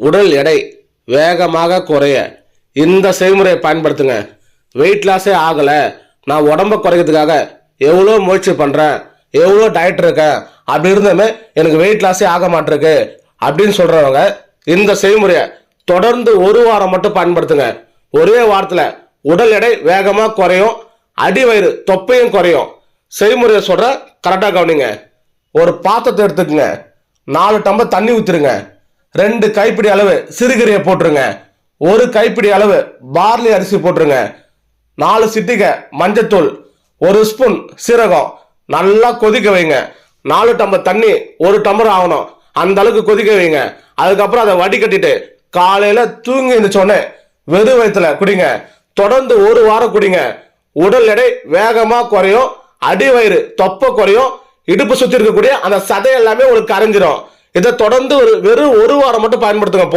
உடல் எடை வேகமாக குறைய. இந்த செய்முறையை பயன்படுத்துங்க. வெயிட் லாஸே ஆகலை. நான் உடம்ப குறைக்கிறதுக்காக எவ்வளோ முயற்சி பண்ணுறேன் எவ்வளோ டயட் இருக்கேன்? அப்படி இருந்தமே எனக்கு வெயிட் லாஸே ஆக மாட்டிருக்கு. அப்படின்னு சொல்கிறவங்க இந்த செய்முறையை தொடர்ந்து ஒரு வாரம் மட்டும் பயன்படுத்துங்க. ஒரே வாரத்தில் உடல் எடை வேகமாக குறையும் அடி வயிறு தொப்பையும் குறையும். செய்முறையை சொல்கிற கரெக்டாக கவனிங்க. ஒரு பாத்திரத்தை எடுத்துக்கங்க. நாலு டம்பர் தண்ணி ஊற்றிருங்க ரெண்டு கைப்பிடி அளவு சிறுகீரையை போட்டுருங்க. ஒரு கைப்பிடி அளவு பார்லி அரிசி போட்டுருங்க. நாலு சிட்டிகை மஞ்சத்தூள் ஒரு ஸ்பூன் சீரகம். நல்லா கொதிக்க வைங்க. நாலு டம்பர் தண்ணி ஒரு டம்பர் ஆகணும். அந்த அளவுக்கு கொதிக்க வைங்க. அதுக்கப்புறம் அதை வடிகட்டிட்டு காலையில தூங்கி எழுந்திரிச்சோடனே வெறும் வயிற்றுல குடிங்க. தொடர்ந்து ஒரு வாரம் குடிங்க. உடல் எடை வேகமா குறையும். அடி வயிறு தொப்பை குறையும். இடுப்பு சுத்தி இருக்கக்கூடிய அந்த சதை எல்லாமே உங்களுக்கு கரைஞ்சிரும். இதை தொடர்ந்து ஒரு வெறும் ஒரு வாரம் மட்டும் பயன்படுத்துங்க